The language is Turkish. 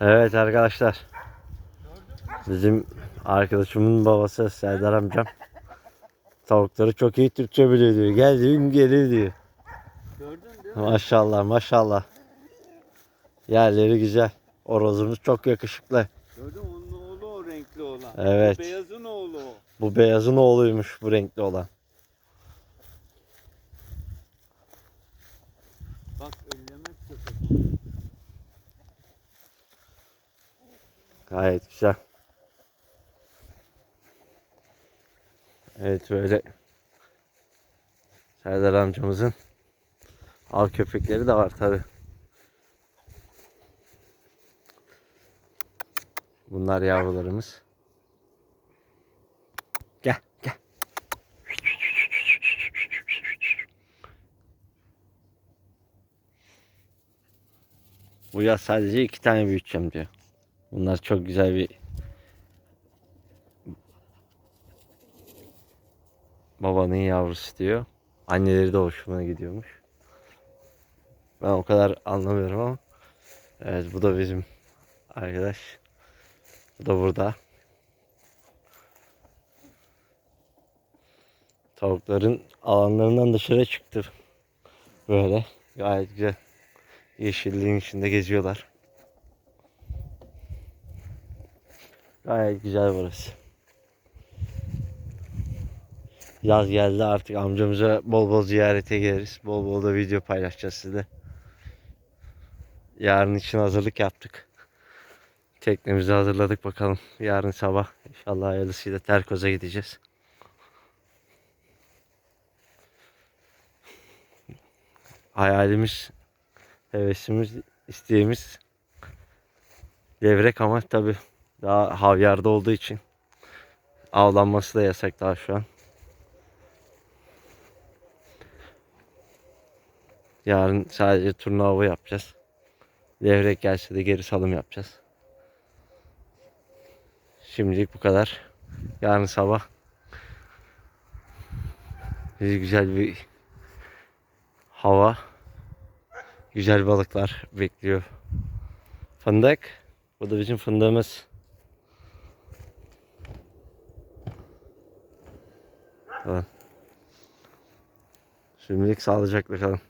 Evet arkadaşlar. Bizim arkadaşımın babası Serdar amcam. Tavukları çok iyi Türkçe biliyor diyor. Gelir diyor. Gördün değil mi? Maşallah maşallah. Yerleri güzel. Orozumuz çok yakışıklı. Gördün mü? onun oğlu o renkli olan. Evet. O beyazın oğlu o. Bu beyazın oğluymuş bu renkli olan. Gayet güzel. Evet böyle Serdar amcamızın av köpekleri de var tabi. Bunlar yavrularımız. Gel gel. Bu yaz sadece iki tane büyüteceğim diyor. Bunlar çok güzel bir babanın yavrusu diyor. Anneleri de hoşuma gidiyormuş. Ben o kadar anlamıyorum ama evet bu da bizim arkadaş. Bu da burada. Tavukların alanlarından dışarı çıktı. Böyle gayet güzel. Yeşilliğin içinde geziyorlar. Gayet güzel burası. Yaz geldi artık amcamıza bol bol ziyarete geliriz. Bol bol da video paylaşacağız size. Yarın için hazırlık yaptık. Teknemizi hazırladık bakalım. Yarın sabah inşallah hayırlısıyla Terkoz'a gideceğiz. Hayalimiz, hevesimiz, isteğimiz levrek ama tabi daha havyarda olduğu için avlanması da yasak daha şu an. Yarın sadece turna avı yapacağız. Levrek gelse de geri salım yapacağız. Şimdilik bu kadar. Yarın sabah bizi güzel bir hava, güzel balıklar bekliyor. Fındık. Bu da bizim fındığımız. Tamam. Şimdilik sağlıcakla kalın.